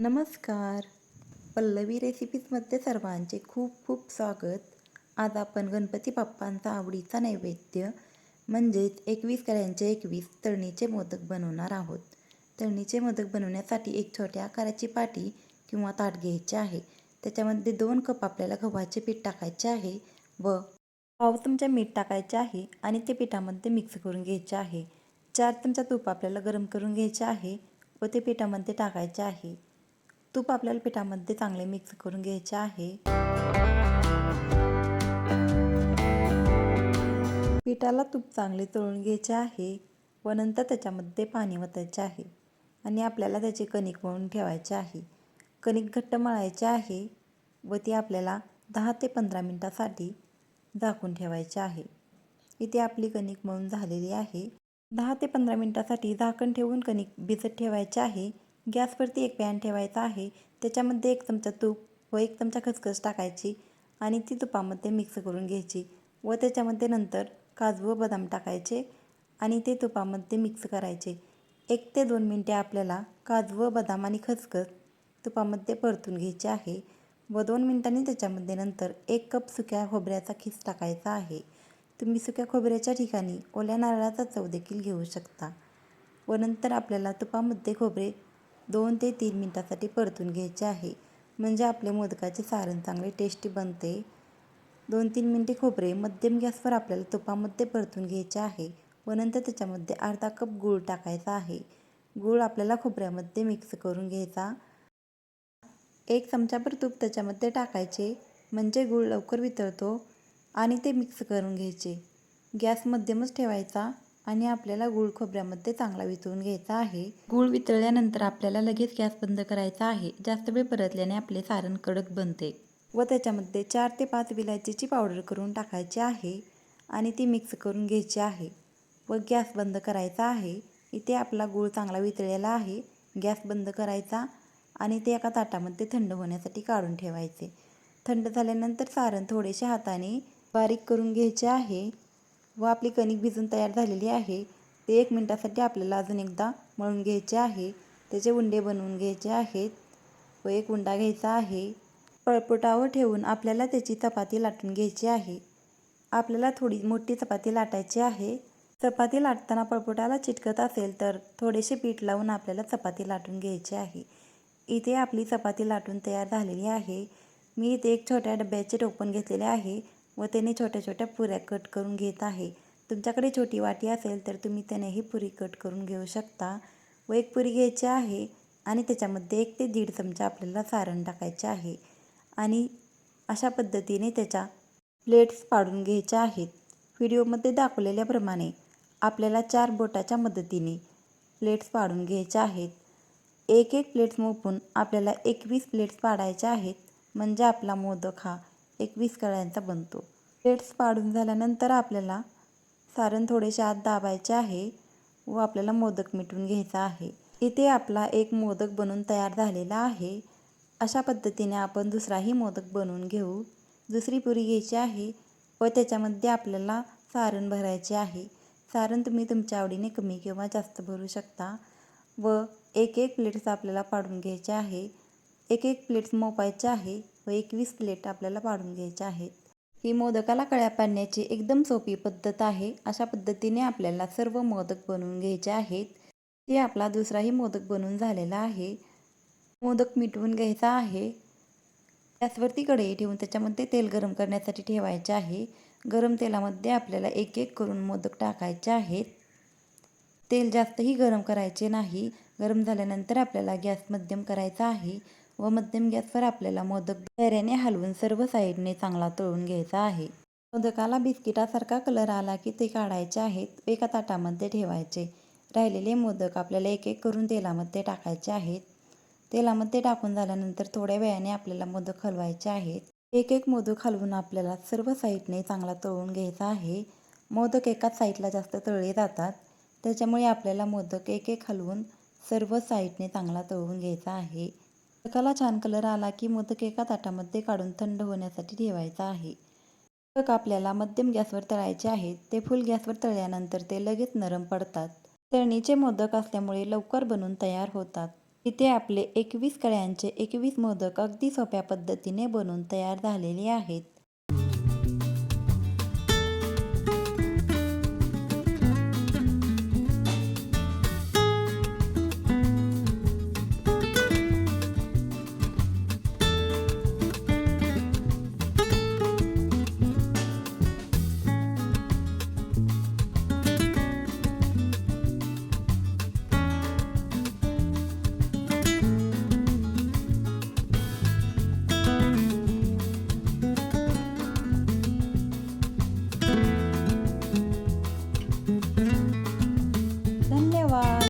नमस्कार. पल्लवी रेसिपीजमध्ये सर्वांचे खूप खूप स्वागत. आज आपण गणपती बाप्पांचा आवडीचा नैवेद्य म्हणजेच एकवीस कळ्यांचे एकवीस तळणीचे मोदक बनवणार आहोत. तळणीचे मोदक बनवण्यासाठी एक छोट्या आकाराची पाटी किंवा ताट घ्यायचे आहे. त्याच्यामध्ये दोन कप आपल्याला गव्हाचे पीठ टाकायचे आहे व पाव चमचा मीठ टाकायचे आहे आणि ते पिठामध्ये मिक्स करून घ्यायचे आहे. चार चमचा तूप आपल्याला गरम करून घ्यायचे आहे व ते पिठामध्ये टाकायचे आहे. तूप आपल्याला पिठामध्ये चांगले मिक्स करून घ्यायचे आहे. पिठाला तूप चांगले तळून घ्यायचे आहे व नंतर त्याच्यामध्ये पाणी वतायचे आहे आणि आपल्याला त्याचे कणिक म्हणून ठेवायचे आहे. कणिक घट्ट मळायचे आहे व ती आपल्याला दहा ते पंधरा मिनटासाठी झाकून ठेवायचे आहे. इथे आपली कणिक मळून झालेली आहे. दहा ते पंधरा मिनटासाठी झाकण ठेवून कणिक भिजत ठेवायचे आहे. गॅसवरती एक पॅन ठेवायचा आहे त्याच्यामध्ये एक चमचा तूप व एक चमचा खसखस टाकायची आणि ती तुपामध्ये मिक्स करून घ्यायची व त्याच्यामध्ये नंतर काजू व बदाम टाकायचे आणि ते तुपामध्ये मिक्स करायचे. एक ते दोन मिनटे आपल्याला काजू व बदाम आणि खसखस तुपामध्ये परतून घ्यायचे आहे व दोन मिनटांनी त्याच्यामध्ये नंतर एक कप सुक्या खोबऱ्याचा खीस टाकायचा आहे. तुम्ही सुक्या खोबऱ्याच्या ठिकाणी ओल्या नारळाचा चव देखील घेऊ शकता व नंतर आपल्याला तुपामध्ये खोबरे दोन ते तीन मिनटासाठी परतून घ्यायचे आहे. म्हणजे आपले मोदकाचे सारण चांगले टेस्टी बनते. दोन तीन मिनटे खोबरे मध्यम गॅसवर आपल्याला तुपामध्ये परतून घ्यायचे आहे व नंतर त्याच्यामध्ये अर्धा कप गूळ टाकायचा आहे. गूळ आपल्याला खोबऱ्यामध्ये मिक्स करून घ्यायचा. एक चमचाभर तूप त्याच्यामध्ये टाकायचे. म्हणजे गूळ लवकर वितळतो आणि ते मिक्स करून घ्यायचे. गॅस मध्यमच ठेवायचा. आणि आपल्याला गूळ खोबऱ्यामध्ये चांगला वितळून घ्यायचा आहे. गूळ वितळल्यानंतर आपल्याला लगेच गॅस बंद करायचा आहे. जास्त वेळ परतल्याने आपले सारण कडक बनते. व त्याच्यामध्ये चार ते पाच विलायचीची पावडर करून टाकायची आहे आणि ती मिक्स करून घ्यायची आहे. व गॅस बंद करायचा आहे. इथे आपला गूळ चांगला वितळलेला आहे. गॅस बंद करायचा आणि ते एका ताटामध्ये थंड होण्यासाठी काढून ठेवायचे. थंड झाल्यानंतर सारण थोडेसे हाताने बारीक करून घ्यायचे आहे. व आपली कणिक भिजून तयार झालेली आहे. ते एक मिनटासाठी आपल्याला अजून एकदा मळून घ्यायचे आहे. त्याचे उंडे बनवून घ्यायचे आहेत व एक उंडा घ्यायचा आहे. पळपुटावर ठेवून आपल्याला त्याची चपाती लाटून घ्यायची आहे. आपल्याला थोडी मोठी चपाती लाटायची आहे. चपाती लाटताना पळपुटाला चिटकत असेल तर थोडेसे पीठ लावून आपल्याला चपाती लाटून घ्यायची आहे. इथे आपली चपाती लाटून तयार झालेली आहे. मी इथे एक छोट्या डब्याचे टोपण घेतलेले आहे. व त्याने छोट्या छोट्या पुऱ्या कट करून घेत आहे. तुमच्याकडे छोटी वाटी असेल तर तुम्ही त्यानेही पुरी कट करून घेऊ शकता. व एक पुरी घ्यायची आहे आणि त्याच्यामध्ये एक ते दीड चमचा आपल्याला सारण टाकायचे आहे. आणि अशा पद्धतीने त्याच्या प्लेट्स पाडून घ्यायच्या आहेत. व्हिडिओमध्ये दाखवलेल्याप्रमाणे आपल्याला चार बोटाच्या मदतीने प्लेट्स पाडून घ्यायच्या आहेत. एक एक प्लेट्स मोपून आपल्याला एकवीस प्लेट्स पाडायच्या आहेत. म्हणजे आपला मोदक हा एकवीस कळ्यांचा बनतो. प्लेट्स पाडून झाल्यानंतर आपल्याला सारण थोडेसे आत दाबायचे आहे व आपल्याला मोदक मिटून घ्यायचा आहे. इथे आपला एक मोदक बनून तयार झालेला आहे. अशा पद्धतीने आपण दुसराही मोदक बनवून घेऊ. दुसरी पुरी घ्यायची आहे व त्याच्यामध्ये आपल्याला सारण भरायचे आहे. सारण तुम्ही तुमच्या आवडीने कमी किंवा जास्त भरू शकता व एक एक प्लेट्स आपल्याला पाडून घ्यायचे आहे. एक एक प्लेट्स मोपायचे आहे. व एकवीस प्लेट आपल्याला पाडून घ्यायच्या आहेत. ही मोदकाला कळ्या पाडण्याची एकदम सोपी पद्धत आहे. अशा पद्धतीने आपल्याला सर्व मोदक बनवून घ्यायचे आहेत. ते आपला दुसराही मोदक बनवून झालेला आहे. मोदक मिटवून घ्यायचा आहे. गॅसवरती कढई ठेवून त्याच्यामध्ये तेल गरम करण्यासाठी ठेवायचे आहे. गरम तेलामध्ये आपल्याला एक एक करून मोदक टाकायचे आहेत. तेल जास्तही गरम करायचे नाही. गरम झाल्यानंतर आपल्याला गॅस मध्यम करायचा आहे. व मध्यम गॅसवर आपल्याला मोदक धैर्याने हलवून सर्व साईडने चांगला तळून घ्यायचा आहे. मोदकाला बिस्किटासारखा कलर आला की ते काढायचे आहेत एका ताटामध्ये ठेवायचे. राहिलेले मोदक आपल्याला एक एक करून तेलामध्ये टाकायचे आहेत. तेलामध्ये टाकून झाल्यानंतर थोड्या वेळाने आपल्याला मोदक हलवायचे आहेत. एक एक मोदक हलवून आपल्याला सर्व साईडने चांगला तळून घ्यायचा आहे. मोदक एकाच साईडला जास्त तळले जातात. त्याच्यामुळे आपल्याला मोदक एक एक हलवून सर्व साईडने चांगला तळून घ्यायचा आहे. मोदकाला छान कलर आला की मोदक एका ताटामध्ये काढून थंड होण्यासाठी ठेवायचा आहे. मोदक आपल्याला मध्यम गॅसवर तळायचे आहेत ते फुल गॅसवर तळल्यानंतर ते लगेच नरम पडतात. तळणीचे मोदक असल्यामुळे लवकर बनून तयार होतात. इथे आपले एकवीस कळ्यांचे एकवीस मोदक अगदी सोप्या पद्धतीने बनून तयार झालेले आहेत.